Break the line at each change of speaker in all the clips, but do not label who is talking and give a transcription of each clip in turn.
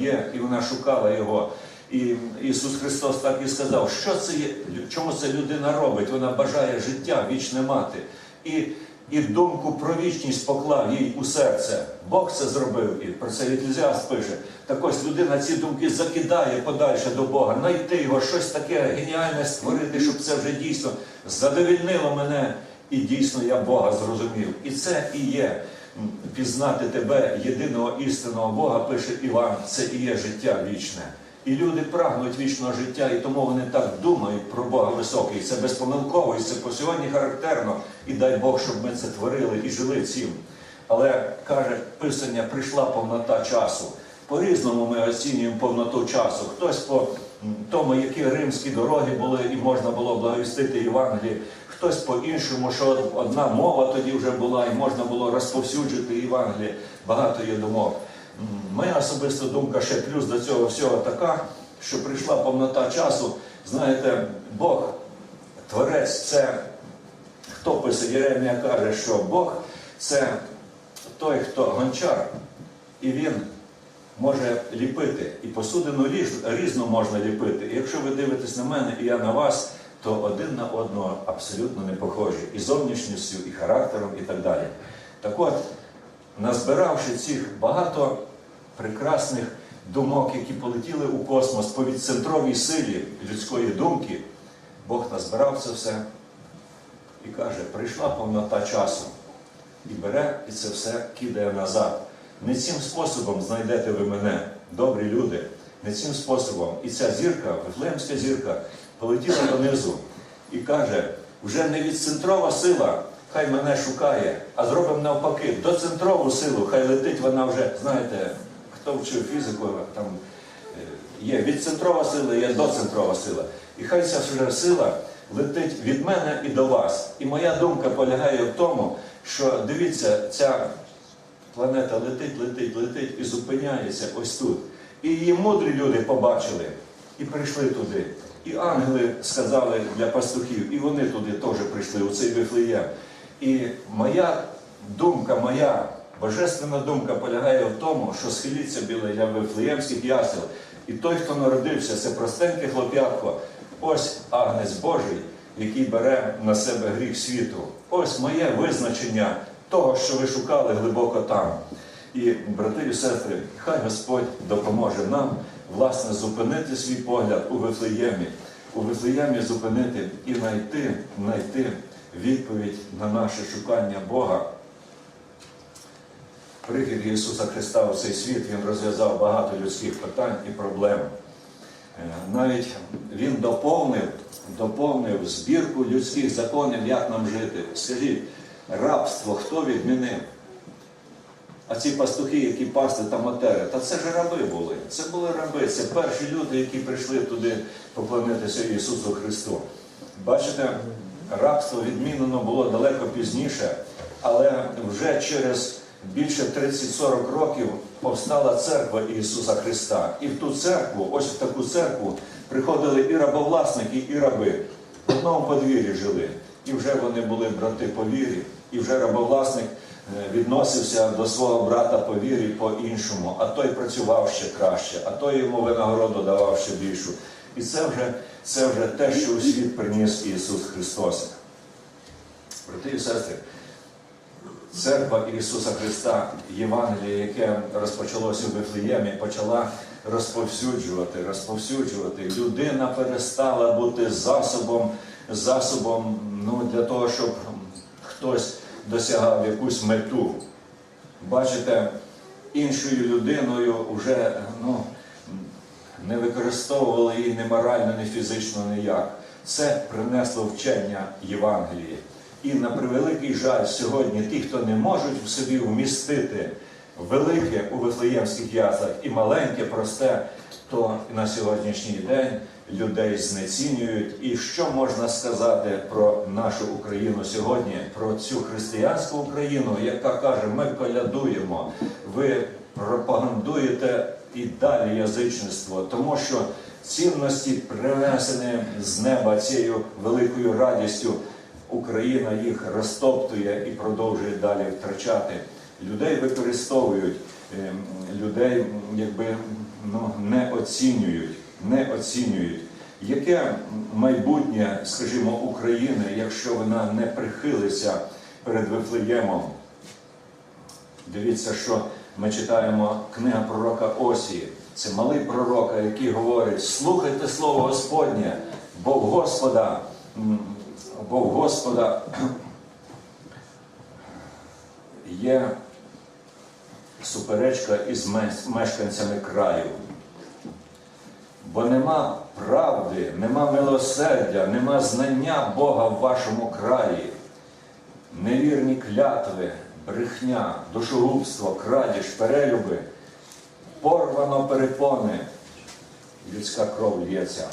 є, і вона шукала його. І Ісус Христос так і сказав, що це є, чому це людина робить? Вона бажає життя вічне мати. І, і думку про вічність поклав їй у серце. Бог це зробив, і про це Еклезіаст пише. Так ось людина ці думки закидає подальше до Бога, знайти його, щось таке геніальне створити, щоб це вже дійсно задовільнило мене. І дійсно я Бога зрозумів. І це і є пізнати тебе, єдиного істинного Бога, пише Іван, це і є життя вічне. І люди прагнуть вічного життя, і тому вони так думають про Бога високий. Це безпомилково, і це по сьогодні характерно. І дай Бог, щоб ми це творили і жили цим. Але каже Писання, прийшла повнота часу. По-різному ми оцінюємо повноту часу. Хтось по тому, які римські дороги були, і можна було благовістити Євангеліє, хтось по-іншому, що одна мова тоді вже була, і можна було розповсюджити Євангеліє. Багато є думок. Моя особиста думка ще плюс до цього всього така, що прийшла повнота часу. Знаєте, Бог, Творець, це хто пише, Єремія каже, що Бог це той, хто гончар, і він може ліпити. І посудину різну можна ліпити. І якщо ви дивитесь на мене і я на вас, то один на одного абсолютно не похожі. І зовнішністю, і характером, і так далі. Так от, назбиравши цих багато прекрасних думок, які полетіли у космос по відцентровій силі людської думки, Бог назбирав це все і каже, прийшла повнота часу. І бере і це все кидає назад. Не цим способом знайдете ви мене, добрі люди, не цим способом. І ця зірка, Вифлеємська зірка, полетіла донизу і каже, вже не відцентрова сила, хай мене шукає, а зробимо навпаки, доцентрову силу, хай летить вона вже, знаєте, хто вчив фізику, там е, є відцентрова сила, є доцентрова сила. І хай ця вже сила летить від мене і до вас. І моя думка полягає в тому, що дивіться, ця планета летить, летить, летить і зупиняється ось тут. І її мудрі люди побачили і прийшли туди. І ангели сказали для пастухів, і вони туди теж прийшли, у цей Вифлеєм. І моя думка, моя божественна думка полягає в тому, що схиліться біля Вифлеємських ясел. І той, хто народився, це простеньке хлоп'ятко, ось агнець Божий, який бере на себе гріх світу. Ось моє визначення того, що ви шукали глибоко там. І, брати і сестри, хай Господь допоможе нам, власне, зупинити свій погляд у Вифлеємі, у Вифлеємі зупинити і знайти, знайти відповідь на наше шукання Бога. Прихід Ісуса Христа у цей світ Він розв'язав багато людських питань і проблем. Е, Навіть Він доповнив, доповнив збірку людських законів, як нам жити. Скажіть, рабство хто відмінив? А ці пастухи, які пасли там отери, та це ж раби були. Це були раби, це перші люди, які прийшли туди поклонитися Ісусу Христу. Бачите, рабство відмінено було далеко пізніше, але вже через більше 30-40 років повстала церква Ісуса Христа. І в ту церкву, ось в таку церкву, приходили і рабовласники, і раби. В одному подвір'ї жили. І вже вони були брати по вірі, і вже рабовласник відносився до свого брата по вірі по-іншому, а той працював ще краще, а той йому винагороду давав ще більшу. І це вже, це вже те, що у світ приніс Ісус Христос. Брати і сестри, церква Ісуса Христа, Євангеліє, яке розпочалося в Вифлеємі, почала розповсюджувати, розповсюджувати. Людина перестала бути засобом, засобом ну, для того, щоб хтось досягав якусь мету. Бачите, іншою людиною вже ну, не використовували її ні морально, ні фізично ніяк. Це принесло вчення Євангелії. І на превеликий жаль, сьогодні ті, хто не можуть в собі вмістити велике у Вифлеємських яслах і маленьке, просте, то на сьогоднішній день людей знецінюють. І що можна сказати про нашу Україну сьогодні, про цю християнську Україну, яка каже, ми колядуємо, ви пропагандуєте і далі язичництво, тому що цінності принесені з неба цією великою радістю. Україна їх розтоптує і продовжує далі втрачати. Людей використовують, ем, людей якби ну, не оцінюють, не оцінюють. Яке майбутнє, скажімо, України, якщо вона не прихилиться перед Вифлеємом? Дивіться, що ми читаємо книга пророка Осії. Це малий пророк, який говорить: слухайте слово Господнє, бо в Господа, м, бо в Господа є суперечка із мешканцями краю. Бо нема правди, нема милосердя, нема знання Бога в вашому краї. Невірні клятви, брехня, душогубство, крадіж, перелюби, порвано перепони, людська кров лється.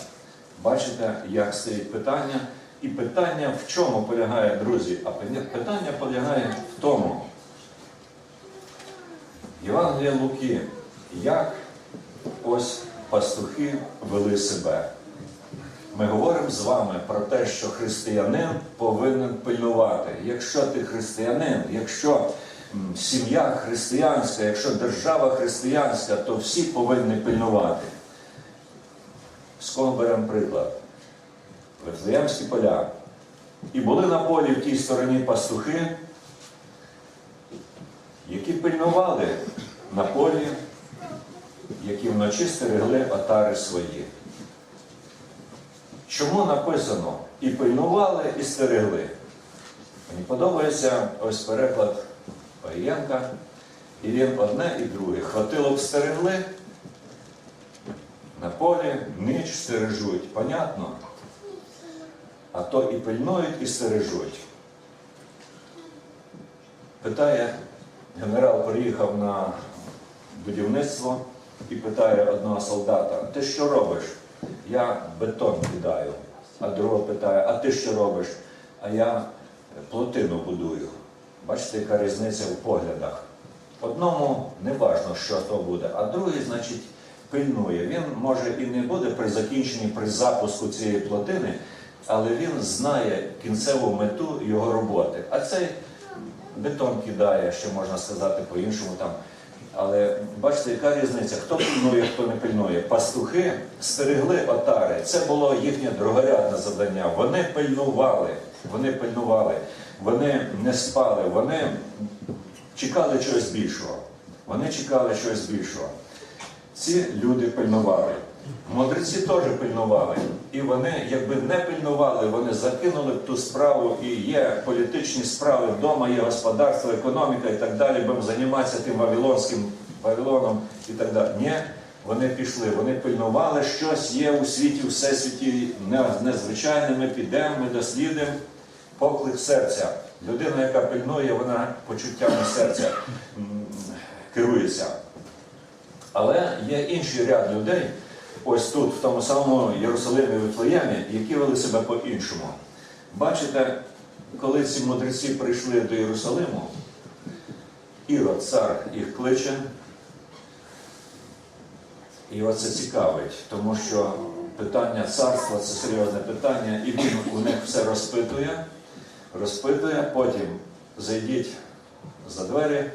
Бачите, як стоїть питання? І питання в чому полягає, друзі? А питання полягає в тому. Євангелія Луки, як ось пастухи вели себе. Ми говоримо з вами про те, що християнин повинен пильнувати. Якщо ти християнин, якщо сім'я християнська, якщо держава християнська, то всі повинні пильнувати. З беремо приклад? Вифлеємські поля. І були на полі в тій стороні пастухи, які пильнували на полі, які вночі стерегли отари свої. Чому написано і пильнували, і стерегли? Мені подобається ось переклад Паєнка, і він одне і друге. Хватило б стерегли, на полі ніч стережуть. Понятно? А то і пильнують, і стережуть. Питає, генерал приїхав на будівництво і питає одного солдата, ти що робиш? Я бетон кидаю. А другого питає, а ти що робиш? А я плотину будую. Бачите, яка різниця в поглядах. Одному не важно, що то буде, а другий, значить, пильнує. Він може і не буде при закінченні, при запуску цієї плотини, але він знає кінцеву мету його роботи. А цей бетон кидає, що можна сказати по-іншому там. Але бачите, яка різниця? Хто пильнує, хто не пильнує. Пастухи стерегли отари. Це було їхнє другорядне завдання. Вони пильнували, вони пильнували, вони не спали, вони чекали чогось більшого. Вони чекали чогось більшого. Ці люди пильнували. Мудреці теж пильнували. І вони, якби не пильнували, вони закинули б ту справу, і є політичні справи вдома, є господарство, економіка і так далі, будемо займатися тим Вавилонським Вавилоном і так далі. Ні, вони пішли, вони пильнували, щось є у світі, у всесвіті не- незвичайне, ми підемо, ми дослідимо поклик серця. Людина, яка пильнує, вона почуттями серця керується. Але є інший ряд людей, ось тут, в тому самому Єрусалимі Вифлеємі, які вели себе по-іншому. Бачите, коли ці мудреці прийшли до Єрусалиму, Ірод, цар їх кличе. І оце цікавить, тому що питання царства це серйозне питання, і він у них все розпитує, розпитує, потім зайдіть за двері,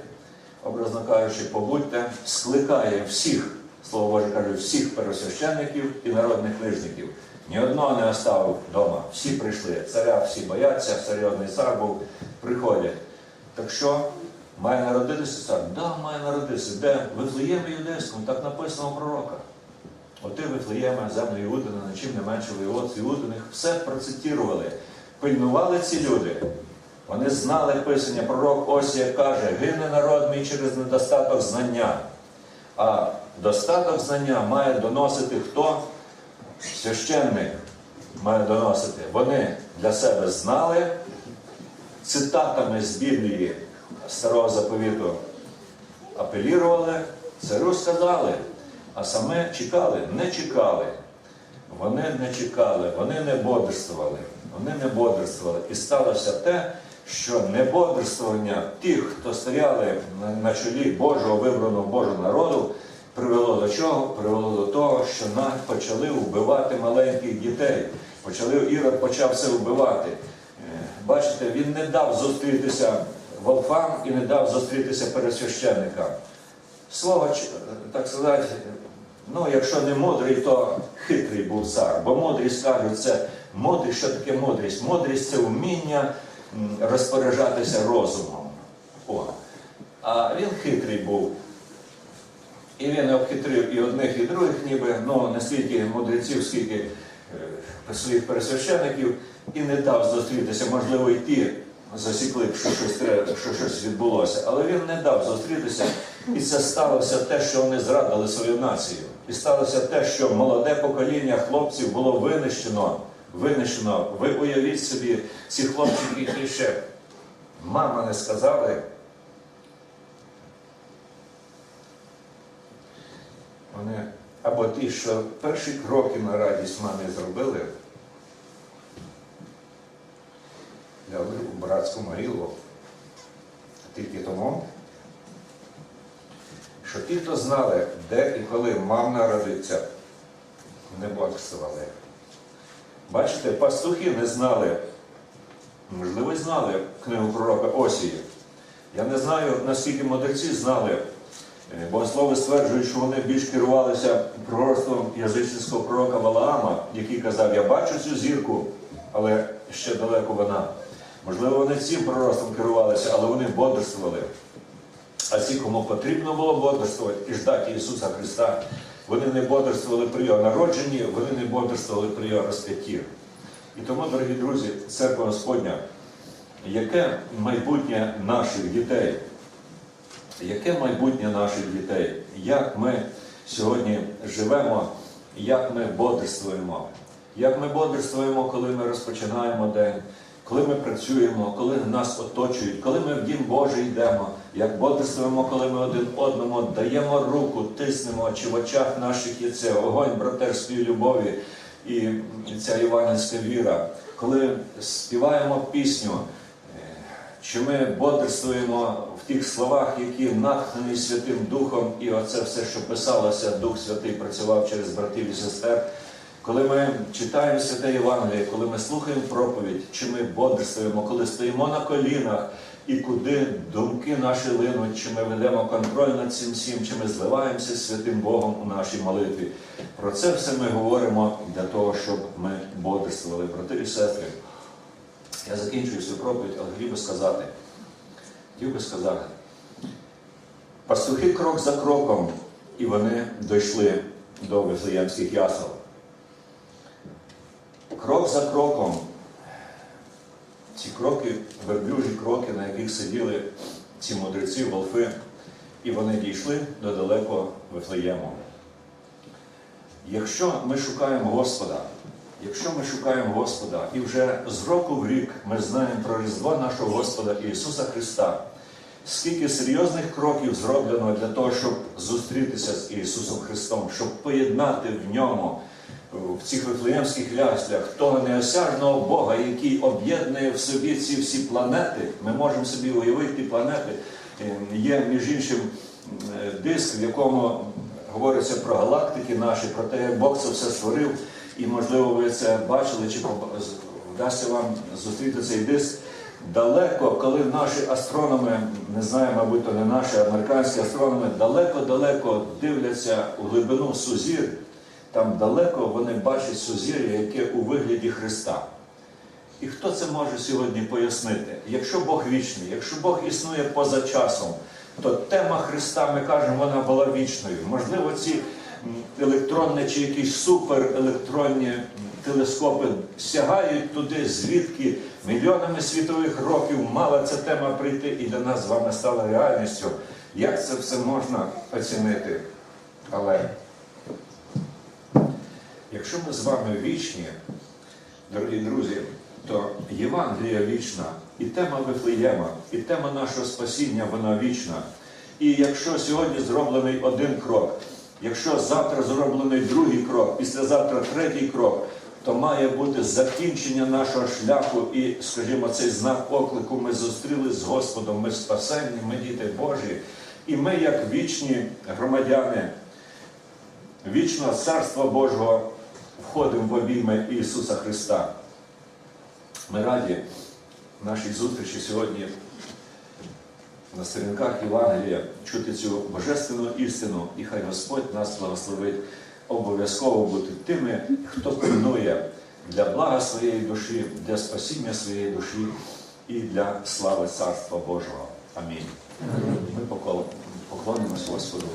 образно кажучи, побудьте, скликає всіх, слово Боже каже, всіх первосвященників і народних книжників. Ні одного не оставив вдома. Всі прийшли. Царя всі бояться, серйозний цар був, приходять. Так що, має народитися цар? Да, має народитися. Де? В Вифлеємі юдейському, так написано у пророка. Оти Вифлеєма, землю Іудина, нічим не менше воєвод Іудиних, все процитірували. Пильнували ці люди. Вони знали писання, пророк Осія каже, гине народ мій через недостаток знання. А достаток знання має доносити хто? Священник має доносити. Вони для себе знали цитатами з Біблії Старого Заповіту апелірували, царю сказали, а саме чекали, не чекали. Вони не чекали, вони не бодрствували, вони не бодрствували. І сталося те, що небодрствування тих, хто стояли на, чолі Божого вибраного Божого народу, привело до чого? Привело до того, що почали вбивати маленьких дітей. Почали, Ірод почав все вбивати. Е, Бачите, він не дав зустрітися волфам і не дав зустрітися пересвященникам. Слово, так сказати, ну, якщо не мудрий, то хитрий був цар. Бо мудрість кажуть, це мудрість, що таке мудрість? Мудрість це вміння розпоряджатися розумом. О. А він хитрий був. І він обхитрив і одних, і других, ніби ну, не стільки мудреців, скільки е, своїх пересвящеників, і не дав зустрітися, можливо, і ті засікли, що щось, треба, що щось відбулося. Але він не дав зустрітися, і це сталося те, що вони зрадили свою націю. І сталося те, що молоде покоління хлопців було винищено. Винищено. Ви уявіть собі, ці хлопчики, які ще мама не сказали. Вони або ті, що перші кроки на радість мамі зробили, лягли у братську могилу. Тільки тому, що ті, хто знали, де і коли мам народиться, не бодрствували. Бачите, пастухи не знали, можливо, знали книгу пророка Осії. Я не знаю, наскільки мудреці знали. Е, Богослови стверджують, що вони більш керувалися пророцтвом язичницького пророка Валаама, який казав, я бачу цю зірку, але ще далеко вона. Можливо, вони цим пророцтвом керувалися, але вони бодрствували. А ті, кому потрібно було бодрствувати і ждати Ісуса Христа, вони не бодрствували при Його народженні, вони не бодрствували при Його розп'ятті. І тому, дорогі друзі, церква Господня, яке майбутнє наших дітей? Яке майбутнє наших дітей? Як ми сьогодні живемо, як ми бодрствуємо? Як ми бодрствуємо, коли ми розпочинаємо день, коли ми працюємо, коли нас оточують, коли ми в Дім Божий йдемо, як бодрствуємо, коли ми один одному даємо руку, тиснемо, чи в очах наших є це огонь братерської любові і ця іванівська віра, коли співаємо пісню. Що ми бодрствуємо в тих словах, які натхнені Святим Духом, і оце все, що писалося, Дух Святий працював через братів і сестер. Коли ми читаємо святе Євангеліє, коли ми слухаємо проповідь, чи ми бодрствуємо, коли стоїмо на колінах, і куди думки наші линуть, чи ми ведемо контроль над цим всім, чи ми зливаємося з святим Богом у нашій молитві. Про це все ми говоримо для того, щоб ми бодрствували, брати і сестри. Я закінчую свою проповідь, але хотів би сказати, хотів би сказати, пастухи крок за кроком, і вони дійшли до Вифлеємських ясел. Крок за кроком, ці кроки, верблюжі кроки, на яких сиділи ці мудреці, волфи, і вони дійшли до далекого Вифлеєму. Якщо ми шукаємо Господа, Якщо ми шукаємо Господа і вже з року в рік ми знаємо про Різдво нашого Господа Ісуса Христа, скільки серйозних кроків зроблено для того, щоб зустрітися з Ісусом Христом, щоб поєднати в ньому, в цих вифлеємських ляслях, того неосяжного Бога, який об'єднує в собі ці всі планети, ми можемо собі уявити планети. Е, Є, між іншим, е, диск, в якому говориться про галактики наші, про те, як Бог це все створив. І, можливо, ви це бачили, чи вдасться вам зустріти цей диск. Далеко, коли наші астрономи, не знаю, мабуть, то не наші, американські астрономи, далеко-далеко дивляться у глибину сузір, там далеко вони бачать сузір'я, яке у вигляді Христа. І хто це може сьогодні пояснити? Якщо Бог вічний, якщо Бог існує поза часом, то тема Христа, ми кажемо, вона була вічною. Можливо, ці електронні чи якісь суперелектронні телескопи сягають туди, звідки мільйонами світових років мала ця тема прийти і для нас з вами стала реальністю. Як це все можна оцінити? Але якщо ми з вами вічні, дорогі друзі, то Євангелія вічна, і тема Вифлеєма, і тема нашого спасіння, вона вічна. І якщо сьогодні зроблений один крок, якщо завтра зроблений другий крок, післязавтра третій крок, то має бути закінчення нашого шляху і, скажімо, цей знак оклику ми зустріли з Господом, ми спасені, ми діти Божі. І ми, як вічні громадяни вічного Царства Божого, входимо в обійми Ісуса Христа. Ми раді нашій зустрічі сьогодні на сторінках Євангелія чути цю божественну істину, і хай Господь нас благословить обов'язково бути тими, хто пильнує для блага своєї душі, для спасіння своєї душі і для слави Царства Божого. Амінь. Ми поклон- поклонимось Господу.